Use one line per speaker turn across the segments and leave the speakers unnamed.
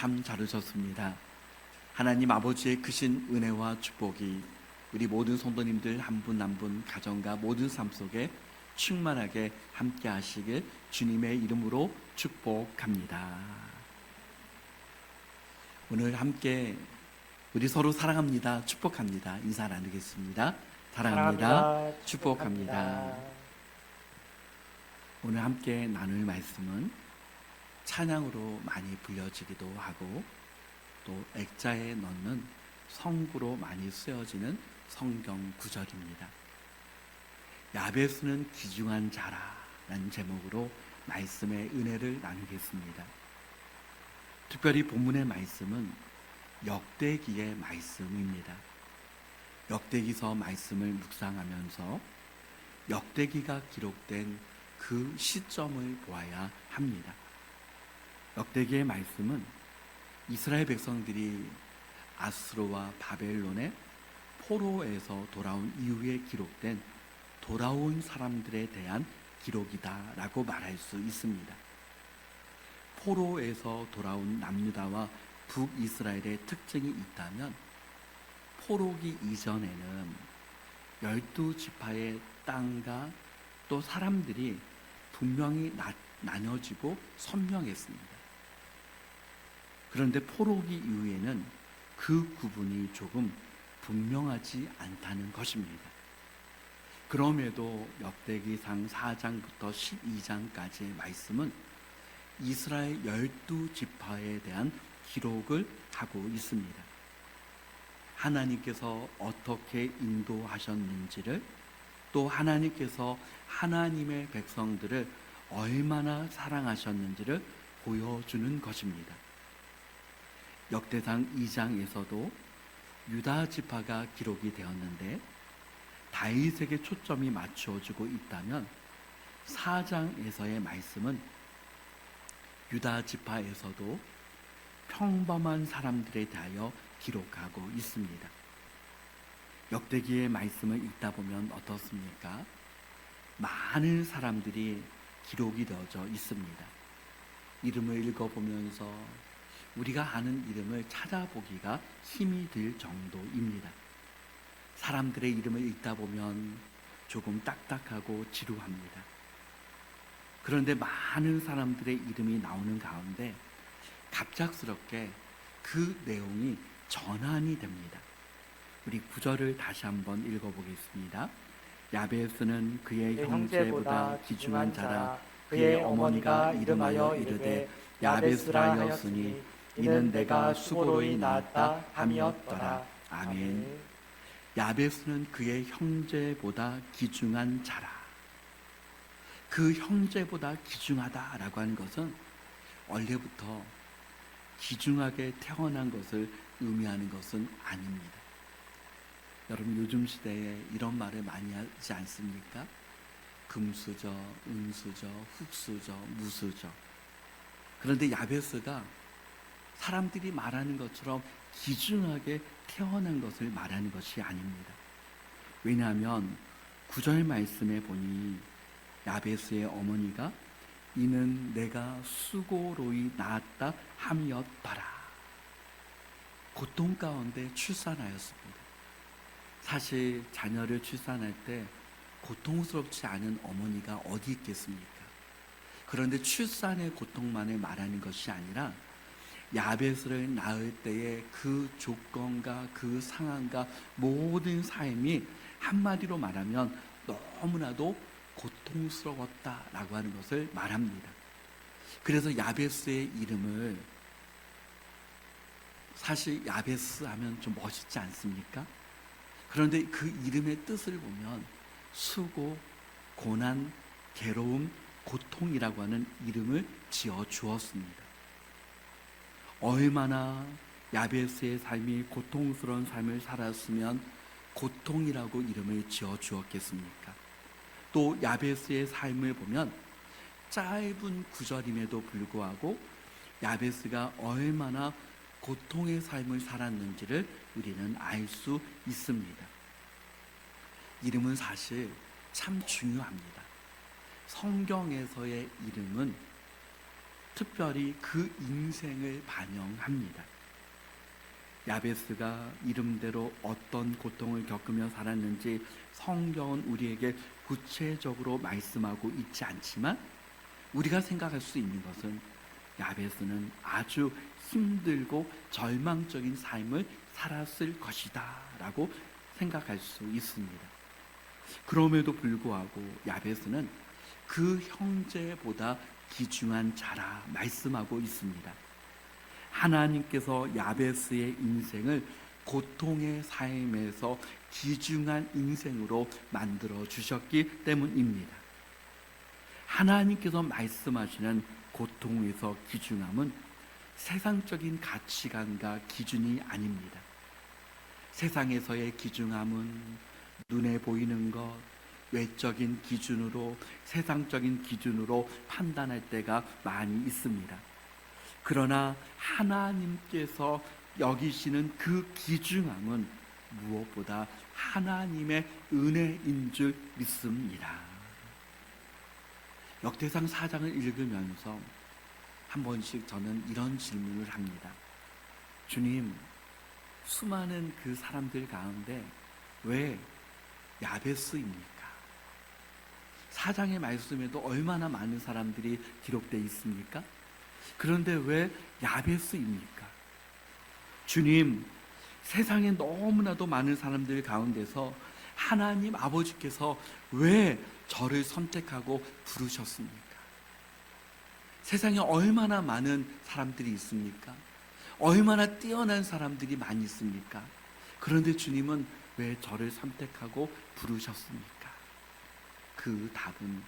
참 잘하셨습니다. 하나님 아버지의 크신 은혜와 축복이 우리 모든 성도님들 한 분 한 분 가정과 모든 삶 속에 충만하게 함께 하시길 주님의 이름으로 축복합니다. 오늘 함께 우리 서로 사랑합니다. 축복합니다. 인사 나누겠습니다. 사랑합니다. 축복합니다. 오늘 함께 나눌 말씀은 찬양으로 많이 불려지기도 하고 또 액자에 넣는 성구로 많이 쓰여지는 성경 구절입니다. 야베스는 귀중한 자라라는 제목으로 말씀의 은혜를 나누겠습니다. 특별히 본문의 말씀은 역대기의 말씀입니다. 역대기서 말씀을 묵상하면서 역대기가 기록된 그 시점을 보아야 합니다. 역대기의 말씀은 이스라엘 백성들이 아스로와 바벨론의 포로에서 돌아온 이후에 기록된 돌아온 사람들에 대한 기록이다라고 말할 수 있습니다. 포로에서 돌아온 남유다와 북이스라엘의 특징이 있다면 포로기 이전에는 열두 지파의 땅과 또 사람들이 분명히 나, 나눠지고 선명했습니다. 그런데 포로기 이후에는 그 구분이 조금 분명하지 않다는 것입니다. 그럼에도 역대기상 4장부터 12장까지의 말씀은 이스라엘 열두 지파에 대한 기록을 하고 있습니다. 하나님께서 어떻게 인도하셨는지를 또 하나님께서 하나님의 백성들을 얼마나 사랑하셨는지를 보여주는 것입니다. 역대상 2장에서도 유다 지파가 기록이 되었는데 다윗에게 초점이 맞추어지고 있다면 4장에서의 말씀은 유다 지파에서도 평범한 사람들에 대하여 기록하고 있습니다. 역대기의 말씀을 읽다 보면 어떻습니까? 많은 사람들이 기록이 되어져 있습니다. 이름을 읽어보면서 우리가 아는 이름을 찾아보기가 힘이 들 정도입니다. 사람들의 이름을 읽다 보면 조금 딱딱하고 지루합니다. 그런데 많은 사람들의 이름이 나오는 가운데 갑작스럽게 그 내용이 전환이 됩니다. 우리 구절을 다시 한번 읽어보겠습니다. 야베스는 그의
내
형제보다 귀중한 자라 그의 어머니가 이름하여 이르되 야베스라 하였으니 이는 내가 수고로이 낳았다 함이었더라. 아멘. 야베스는 그의 형제보다 귀중한 자라. 그 형제보다 귀중하다라고 하는 것은 원래부터 귀중하게 태어난 것을 의미하는 것은 아닙니다. 여러분 요즘 시대에 이런 말을 많이 하지 않습니까? 금수저, 은수저, 흙수저, 무수저. 그런데 야베스가 사람들이 말하는 것처럼 귀중하게 태어난 것을 말하는 것이 아닙니다. 왜냐하면 구절 말씀에 보니 야베스의 어머니가 이는 내가 수고로이 낳았다 함이었더라. 고통 가운데 출산하였습니다. 사실 자녀를 출산할 때 고통스럽지 않은 어머니가 어디 있겠습니까? 그런데 출산의 고통만을 말하는 것이 아니라 야베스를 낳을 때의 그 조건과 그 상황과 모든 삶이 한마디로 말하면 너무나도 고통스러웠다라고 하는 것을 말합니다. 그래서 야베스의 이름을 사실 야베스 하면 좀 멋있지 않습니까? 그런데 그 이름의 뜻을 보면 수고, 고난, 괴로움, 고통이라고 하는 이름을 지어 주었습니다. 얼마나 야베스의 삶이 고통스러운 삶을 살았으면 고통이라고 이름을 지어 주었겠습니까? 또 야베스의 삶을 보면 짧은 구절임에도 불구하고 야베스가 얼마나 고통의 삶을 살았는지를 우리는 알 수 있습니다. 이름은 사실 참 중요합니다. 성경에서의 이름은 특별히 그 인생을 반영합니다. 야베스가 이름대로 어떤 고통을 겪으며 살았는지 성경은 우리에게 구체적으로 말씀하고 있지 않지만 우리가 생각할 수 있는 것은 야베스는 아주 힘들고 절망적인 삶을 살았을 것이다 라고 생각할 수 있습니다. 그럼에도 불구하고 야베스는 그 형제보다 귀중한 자라 말씀하고 있습니다. 하나님께서 야베스의 인생을 고통의 삶에서 귀중한 인생으로 만들어 주셨기 때문입니다. 하나님께서 말씀하시는 고통에서 귀중함은 세상적인 가치관과 기준이 아닙니다. 세상에서의 귀중함은 눈에 보이는 것, 외적인 기준으로, 세상적인 기준으로 판단할 때가 많이 있습니다. 그러나 하나님께서 여기시는 그 귀중함은 무엇보다 하나님의 은혜인 줄 믿습니다. 역대상 4장을 읽으면서 한 번씩 저는 이런 질문을 합니다. 주님, 수많은 그 사람들 가운데 왜 야베스입니까? 사장의 말씀에도 얼마나 많은 사람들이 기록되어 있습니까? 그런데 왜 야베스입니까? 주님, 세상에 너무나도 많은 사람들 가운데서 하나님 아버지께서 왜 저를 선택하고 부르셨습니까? 세상에 얼마나 많은 사람들이 있습니까? 얼마나 뛰어난 사람들이 많이 있습니까? 그런데 주님은 왜 저를 선택하고 부르셨습니까? 그 답은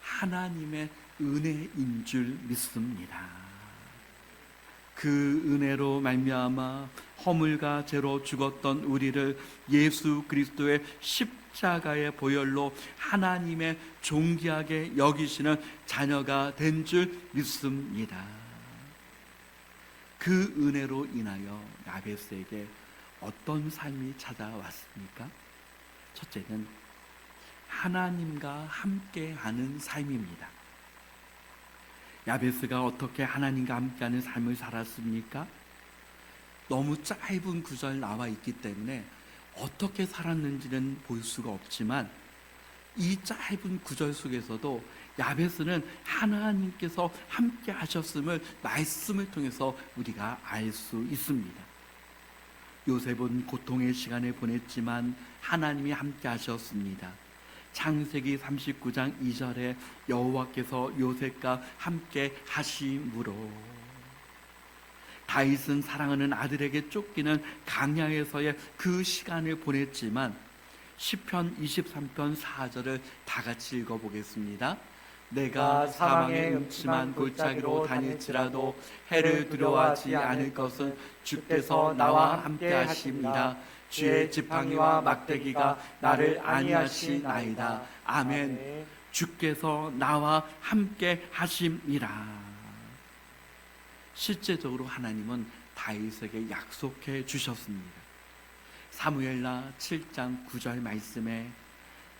하나님의 은혜인 줄 믿습니다. 그 은혜로 말미암아 허물과 죄로 죽었던 우리를 예수 그리스도의 십자가의 보혈로 하나님의 존귀하게 여기시는 자녀가 된 줄 믿습니다. 그 은혜로 인하여 야베스에게 어떤 삶이 찾아왔습니까? 첫째는 하나님과 함께하는 삶입니다. 야베스가 어떻게 하나님과 함께하는 삶을 살았습니까? 너무 짧은 구절 나와 있기 때문에 어떻게 살았는지는 볼 수가 없지만 이 짧은 구절 속에서도 야베스는 하나님께서 함께 하셨음을 말씀을 통해서 우리가 알 수 있습니다. 요셉은 고통의 시간을 보냈지만 하나님이 함께 하셨습니다. 창세기 39장 2절에 여호와께서 요셉과 함께 하심으로 다윗은 사랑하는 아들에게 쫓기는 강야에서의 그 시간을 보냈지만 시편 23편 4절을 다 같이 읽어 보겠습니다. 내가 사망의 음침한 골짜기로 다닐지라도 해를 두려워하지 않을 것은 주께서 나와 함께 하심이라 주의 지팡이와 막대기가 나를 안위하시나이다. 아멘. 주께서 나와 함께 하심이라. 실제적으로 하나님은 다윗에게 약속해 주셨습니다. 사무엘라 7장 9절 말씀에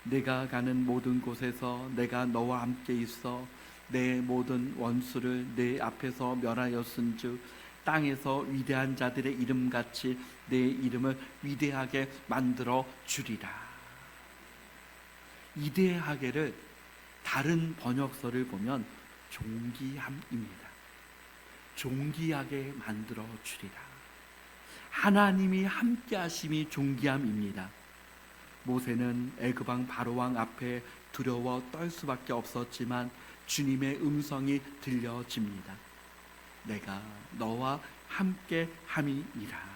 내가 가는 모든 곳에서 내가 너와 함께 있어 내 모든 원수를 내 앞에서 멸하였은즉 땅에서 위대한 자들의 이름 같이 내 이름을 위대하게 만들어 주리라. 위대하게를 다른 번역서를 보면 존귀함입니다. 존귀하게 만들어 주리라. 하나님이 함께 하심이 존귀함입니다. 모세는 애굽왕 바로왕 앞에 두려워 떨 수밖에 없었지만 주님의 음성이 들려집니다. 내가 너와 함께 함이니라.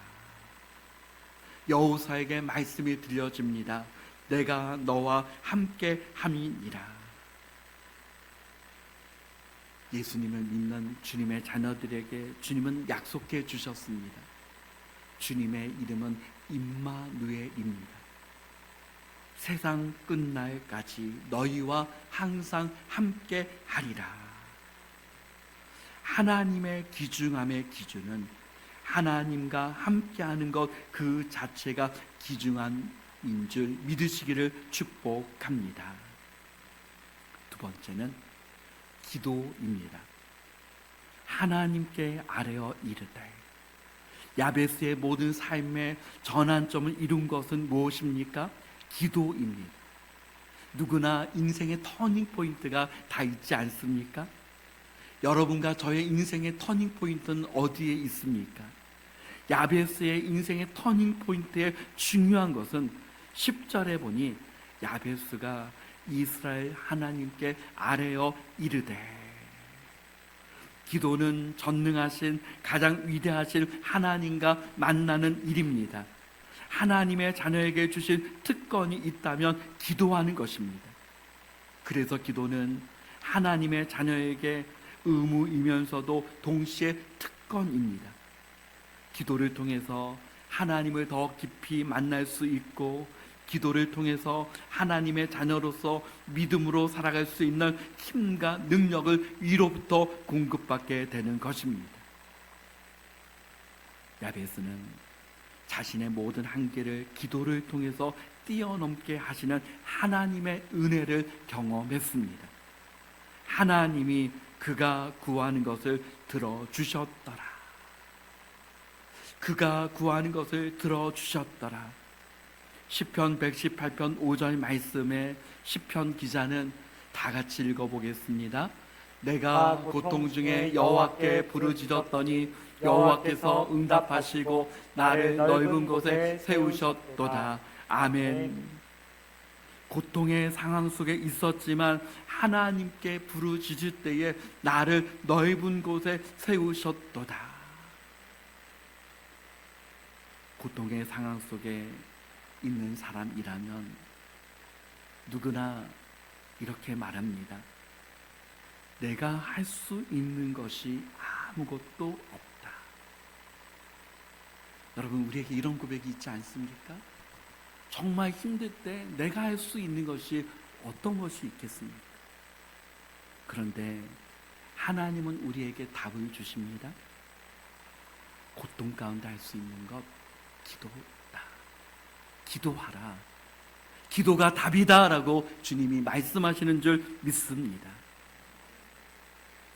여호사에게 말씀이 들려집니다. 내가 너와 함께 함이니라. 예수님을 믿는 주님의 자녀들에게 주님은 약속해 주셨습니다. 주님의 이름은 임마누엘입니다. 세상 끝날까지 너희와 항상 함께 하리라. 하나님의 귀중함의 기준은 하나님과 함께하는 것 그 자체가 귀중한인 줄 믿으시기를 축복합니다. 두 번째는 기도입니다. 하나님께 아뢰어 이르되 야베스의 모든 삶의 전환점을 이룬 것은 무엇입니까? 기도입니다. 누구나 인생의 터닝 포인트가 다 있지 않습니까? 여러분과 저의 인생의 터닝 포인트는 어디에 있습니까? 야베스의 인생의 터닝 포인트의 중요한 것은 10절에 보니 야베스가 이스라엘 하나님께 아뢰어 이르되 기도는 전능하신 가장 위대하신 하나님과 만나는 일입니다. 하나님의 자녀에게 주신 특권이 있다면 기도하는 것입니다. 그래서 기도는 하나님의 자녀에게 의무이면서도 동시에 특권입니다. 기도를 통해서 하나님을 더 깊이 만날 수 있고 기도를 통해서 하나님의 자녀로서 믿음으로 살아갈 수 있는 힘과 능력을 위로부터 공급받게 되는 것입니다. 야베스는 자신의 모든 한계를 기도를 통해서 뛰어넘게 하시는 하나님의 은혜를 경험했습니다. 하나님이 그가 구하는 것을 들어주셨더라. 그가 구하는 것을 들어주셨더라. 시편 118편 5절 말씀에 시편 기자는 다 같이 읽어보겠습니다. 내가 고통 중에 여호와께 부르짖었더니 여호와께서 응답하시고 나를 넓은 곳에 세우셨도다. 아멘. 고통의 상황 속에 있었지만 하나님께 부르짖을 때에 나를 넓은 곳에 세우셨도다. 고통의 상황 속에 있는 사람이라면 누구나 이렇게 말합니다. 내가 할 수 있는 것이 아무것도 없다. 여러분, 우리에게 이런 고백이 있지 않습니까? 정말 힘들 때 내가 할 수 있는 것이 어떤 것이 있겠습니까? 그런데 하나님은 우리에게 답을 주십니다. 고통 가운데 할 수 있는 것, 기도다. 기도하라. 기도가 답이다라고 주님이 말씀하시는 줄 믿습니다.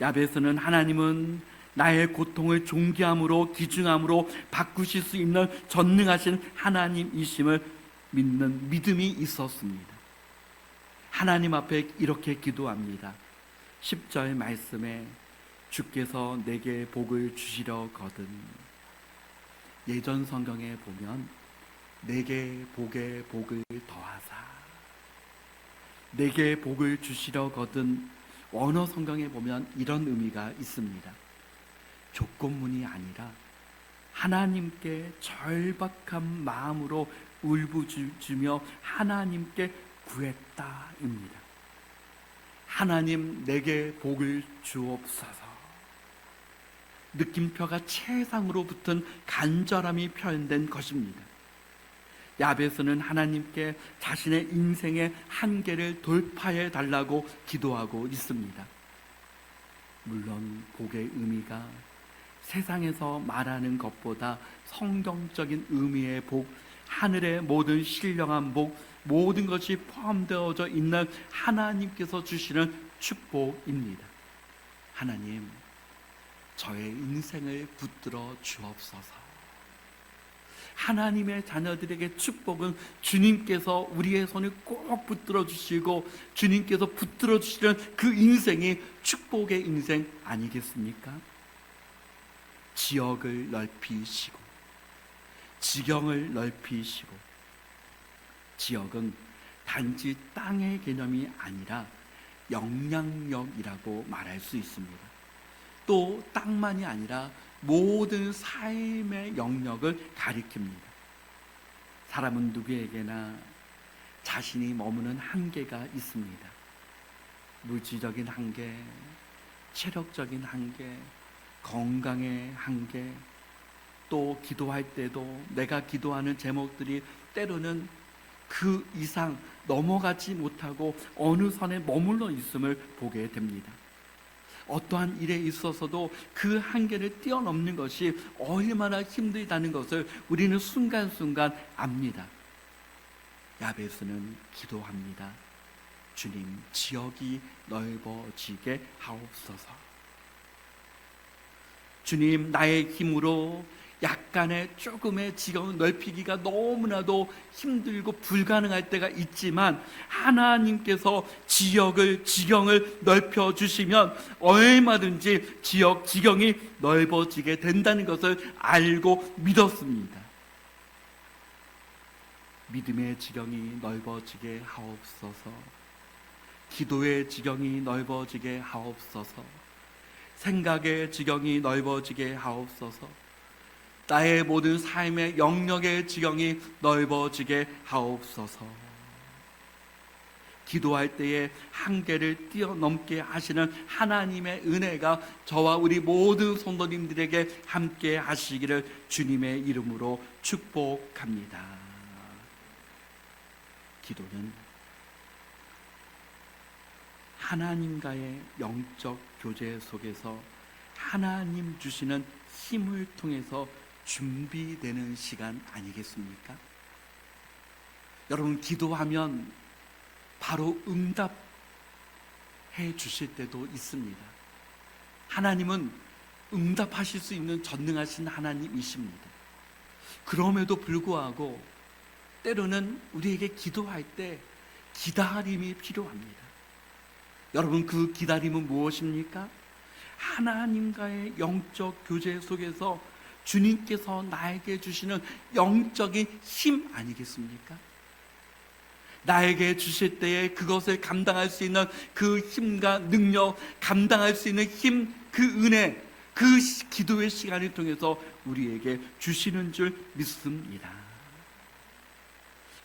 야베스는 하나님은 나의 고통을 존귀함으로 기중함으로 바꾸실 수 있는 전능하신 하나님이심을 믿는 믿음이 있었습니다. 하나님 앞에 이렇게 기도합니다. 10절 말씀에 주께서 내게 복을 주시려거든 예전 성경에 보면 내게 복에 복을 더하사 내게 복을 주시려거든 원어 성경에 보면 이런 의미가 있습니다. 조건문이 아니라 하나님께 절박한 마음으로 울부짖으며 하나님께 구했다입니다. 하나님 내게 복을 주옵소서. 느낌표가 최상으로 붙은 간절함이 표현된 것입니다. 야베스는 하나님께 자신의 인생의 한계를 돌파해 달라고 기도하고 있습니다. 물론 복의 의미가 세상에서 말하는 것보다 성경적인 의미의 복, 하늘의 모든 신령한 복, 모든 것이 포함되어져 있는 하나님께서 주시는 축복입니다. 하나님, 저의 인생을 붙들어 주옵소서. 하나님의 자녀들에게 축복은 주님께서 우리의 손을 꼭 붙들어 주시고 주님께서 붙들어 주시는 그 인생이 축복의 인생 아니겠습니까? 지역을 넓히시고 지경을 넓히시고 지역은 단지 땅의 개념이 아니라 영향력이라고 말할 수 있습니다. 또 땅만이 아니라 모든 삶의 영역을 가리킵니다. 사람은 누구에게나 자신이 머무는 한계가 있습니다. 물질적인 한계, 체력적인 한계, 건강의 한계, 또 기도할 때도 내가 기도하는 제목들이 때로는 그 이상 넘어가지 못하고 어느 선에 머물러 있음을 보게 됩니다. 어떠한 일에 있어서도 그 한계를 뛰어넘는 것이 얼마나 힘들다는 것을 우리는 순간순간 압니다. 야베스는 기도합니다. 주님, 지역이 넓어지게 하옵소서. 주님 나의 힘으로 약간의 조금의 지경을 넓히기가 너무나도 힘들고 불가능할 때가 있지만 하나님께서 지역을 지경을 넓혀 주시면 얼마든지 지역 지경이 넓어지게 된다는 것을 알고 믿었습니다. 믿음의 지경이 넓어지게 하옵소서. 기도의 지경이 넓어지게 하옵소서. 생각의 지경이 넓어지게 하옵소서. 나의 모든 삶의 영역의 지경이 넓어지게 하옵소서. 기도할 때에 한계를 뛰어넘게 하시는 하나님의 은혜가 저와 우리 모든 성도님들에게 함께 하시기를 주님의 이름으로 축복합니다. 기도는 하나님과의 영적 교제 속에서 하나님 주시는 힘을 통해서 준비되는 시간 아니겠습니까? 여러분, 기도하면 바로 응답해 주실 때도 있습니다. 하나님은 응답하실 수 있는 전능하신 하나님이십니다. 그럼에도 불구하고 때로는 우리에게 기도할 때 기다림이 필요합니다. 여러분 그 기다림은 무엇입니까? 하나님과의 영적 교제 속에서 주님께서 나에게 주시는 영적인 힘 아니겠습니까? 나에게 주실 때에 그것을 감당할 수 있는 그 힘과 능력, 감당할 수 있는 힘, 그 은혜, 그 시- 기도의 시간을 통해서 우리에게 주시는 줄 믿습니다.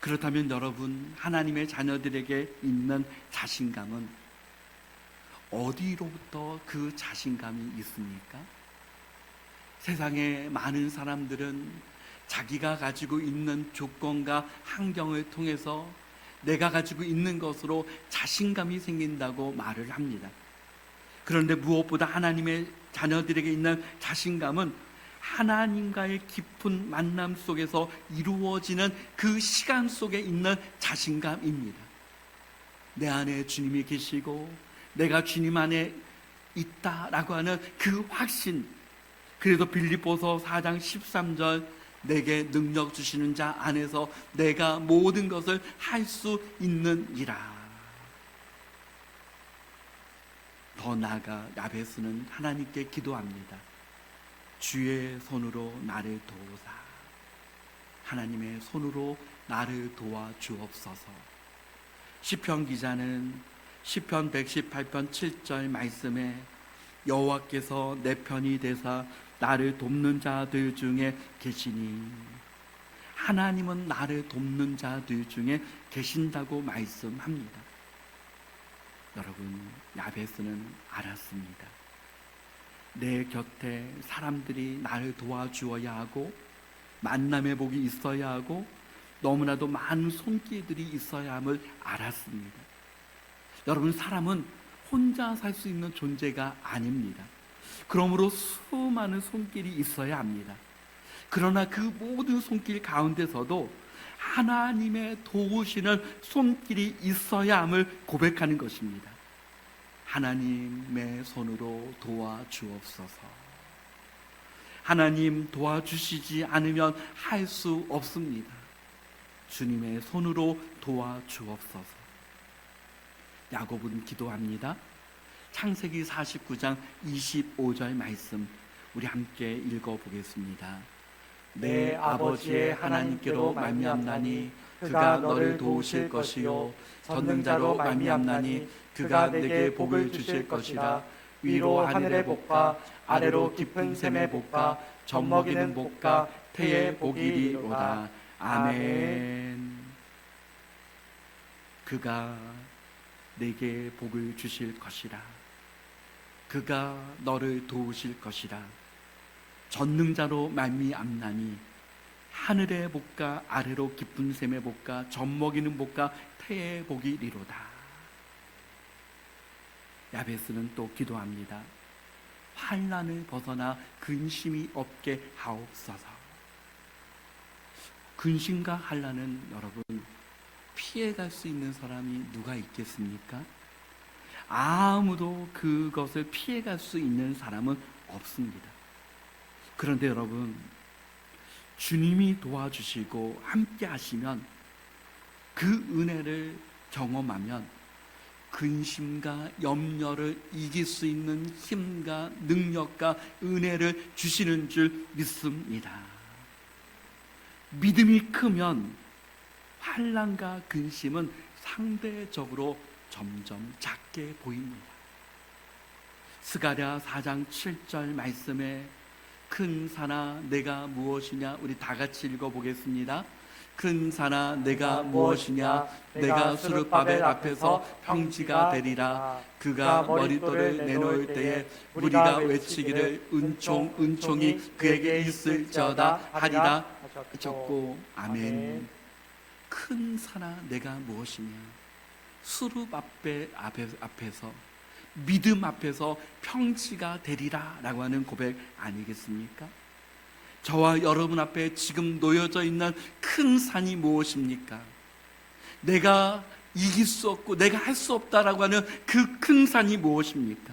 그렇다면 여러분, 하나님의 자녀들에게 있는 자신감은 어디로부터 그 자신감이 있습니까? 세상의 많은 사람들은 자기가 가지고 있는 조건과 환경을 통해서 내가 가지고 있는 것으로 자신감이 생긴다고 말을 합니다. 그런데 무엇보다 하나님의 자녀들에게 있는 자신감은 하나님과의 깊은 만남 속에서 이루어지는 그 시간 속에 있는 자신감입니다. 내 안에 주님이 계시고 내가 주님 안에 있다라고 하는 그 확신. 그래도 빌립보서 4장 13절 내게 능력 주시는 자 안에서 내가 모든 것을 할 수 있는이라. 더 나아가 야베스는 하나님께 기도합니다. 주의 손으로 나를 도우사. 하나님의 손으로 나를 도와 주옵소서. 시편 기자는 시편 118편 7절 말씀에 여호와께서 내 편이 되사 나를 돕는 자들 중에 계시니 하나님은 나를 돕는 자들 중에 계신다고 말씀합니다. 여러분 야베스는 알았습니다. 내 곁에 사람들이 나를 도와주어야 하고 만남의 복이 있어야 하고 너무나도 많은 손길들이 있어야 함을 알았습니다. 여러분 사람은 혼자 살 수 있는 존재가 아닙니다. 그러므로 수많은 손길이 있어야 합니다. 그러나 그 모든 손길 가운데서도 하나님의 도우시는 손길이 있어야 함을 고백하는 것입니다. 하나님의 손으로 도와주옵소서. 하나님 도와주시지 않으면 할 수 없습니다. 주님의 손으로 도와주옵소서. 야곱은 기도합니다. 창세기 49장 25절 말씀 우리 함께 읽어 보겠습니다. 내 아버지의 하나님께로 말미암나니 그가 너를 도우실 것이요 전능자로 말미암나니 그가 내게 복을 주실 것이라 위로 하늘의 복과 아래로 깊은 샘의 복과 젖먹이는 복과 태의 복이리로다 아멘 그가 내게 복을 주실 것이라. 그가 너를 도우실 것이라. 전능자로 말미암나니 하늘의 복과 아래로 깊은 샘의 복과 젖먹이는 복과 태의 복이리로다. 야베스는 또 기도합니다. 환란을 벗어나 근심이 없게 하옵소서. 근심과 환란은 여러분 피해갈 수 있는 사람이 누가 있겠습니까? 아무도 그것을 피해갈 수 있는 사람은 없습니다. 그런데 여러분, 주님이 도와주시고 함께 하시면 그 은혜를 경험하면 근심과 염려를 이길 수 있는 힘과 능력과 은혜를 주시는 줄 믿습니다. 믿음이 크면 환란과 근심은 상대적으로 점점 작게 보입니다. 스가랴 4장 7절 말씀에 큰 산아 내가 무엇이냐? 우리 다 같이 읽어 보겠습니다. 큰 산아 내가 무엇이냐? 내가 수르바벨 앞에서 평지가 되리라. 그가 머릿돌을 내놓을 때에 우리가 외치기를 은총 은총이 그에게 있을지어다 하리라 적고. 아멘 큰 산아 내가 무엇이냐 수룹 앞에 앞에 앞에서 믿음 앞에서 평지가 되리라 라고 하는 고백 아니겠습니까? 저와 여러분 앞에 지금 놓여져 있는 큰 산이 무엇입니까? 내가 이길 수 없고 내가 할 수 없다라고 하는 그 큰 산이 무엇입니까?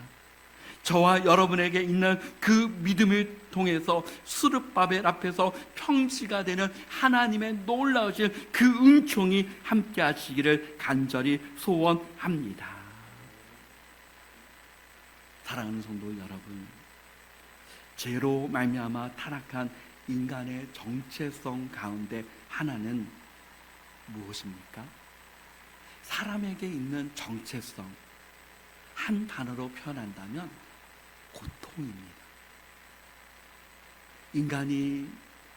저와 여러분에게 있는 그 믿음을 통해서 수르바벨 앞에서 평지가 되는 하나님의 놀라우신 그 은총이 함께 하시기를 간절히 소원합니다. 사랑하는 성도 여러분, 죄로 말미암아 타락한 인간의 정체성 가운데 하나는 무엇입니까? 사람에게 있는 정체성 한 단어로 표현한다면 고통입니다. 인간이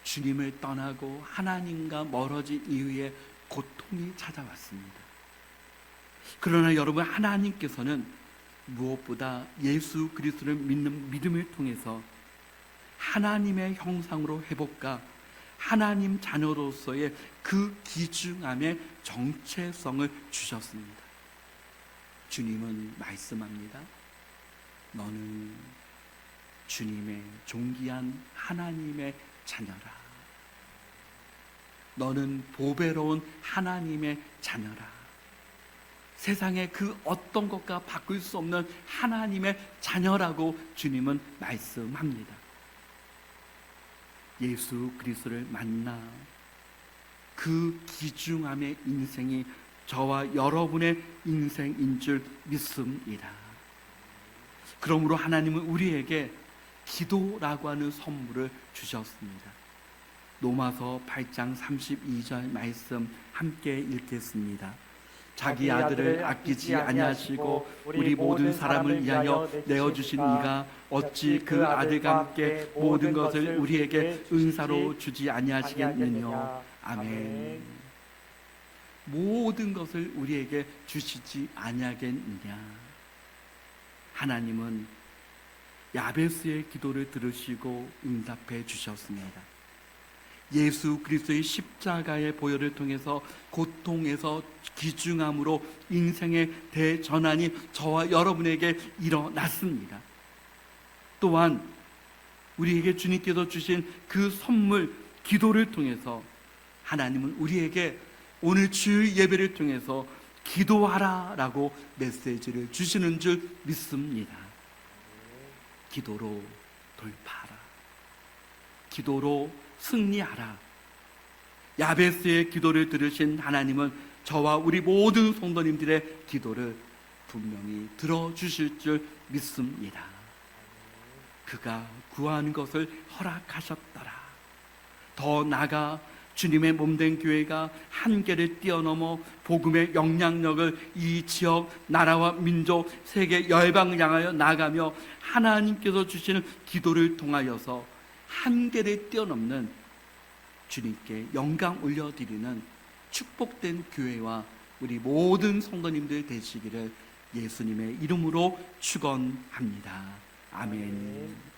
주님을 떠나고 하나님과 멀어진 이후에 고통이 찾아왔습니다. 그러나 여러분 하나님께서는 무엇보다 예수 그리스도를 믿는 믿음을 통해서 하나님의 형상으로 회복과 하나님 자녀로서의 그 기중함의 정체성을 주셨습니다. 주님은 말씀합니다. 너는 주님의 존귀한 하나님의 자녀라. 너는 보배로운 하나님의 자녀라. 세상의 그 어떤 것과 바꿀 수 없는 하나님의 자녀라고 주님은 말씀합니다. 예수 그리스도를 만나 그 기중함의 인생이 저와 여러분의 인생인 줄 믿습니다. 그러므로 하나님은 우리에게 기도라고 하는 선물을 주셨습니다. 로마서 8장 32절 말씀 함께 읽겠습니다. 자기 아들을 아끼지 아니하시고 우리 모든 사람을 위하여 내어 주신 이가 어찌 그 아들과 함께 모든 것을 우리에게 은사로 주지 아니하시겠느냐 아멘. 모든 것을 우리에게 주시지 아니하겠느냐 하나님은 야베스의 기도를 들으시고 응답해 주셨습니다. 예수 그리스도의 십자가의 보혈을 통해서 고통에서 기중함으로 인생의 대전환이 저와 여러분에게 일어났습니다. 또한 우리에게 주님께서 주신 그 선물 기도를 통해서 하나님은 우리에게 오늘 주 예배를 통해서 기도하라라고 메시지를 주시는 줄 믿습니다. 기도로 돌파하라. 기도로 승리하라. 야베스의 기도를 들으신 하나님은 저와 우리 모든 성도님들의 기도를 분명히 들어주실 줄 믿습니다. 그가 구하는 것을 허락하셨더라. 더 나가 주님의 몸된 교회가 한계를 뛰어넘어 복음의 영향력을 이 지역, 나라와 민족, 세계 열방을 향하여 나가며 하나님께서 주시는 기도를 통하여서 한계를 뛰어넘는 주님께 영광 올려드리는 축복된 교회와 우리 모든 성도님들 되시기를 예수님의 이름으로 축원합니다. 아멘.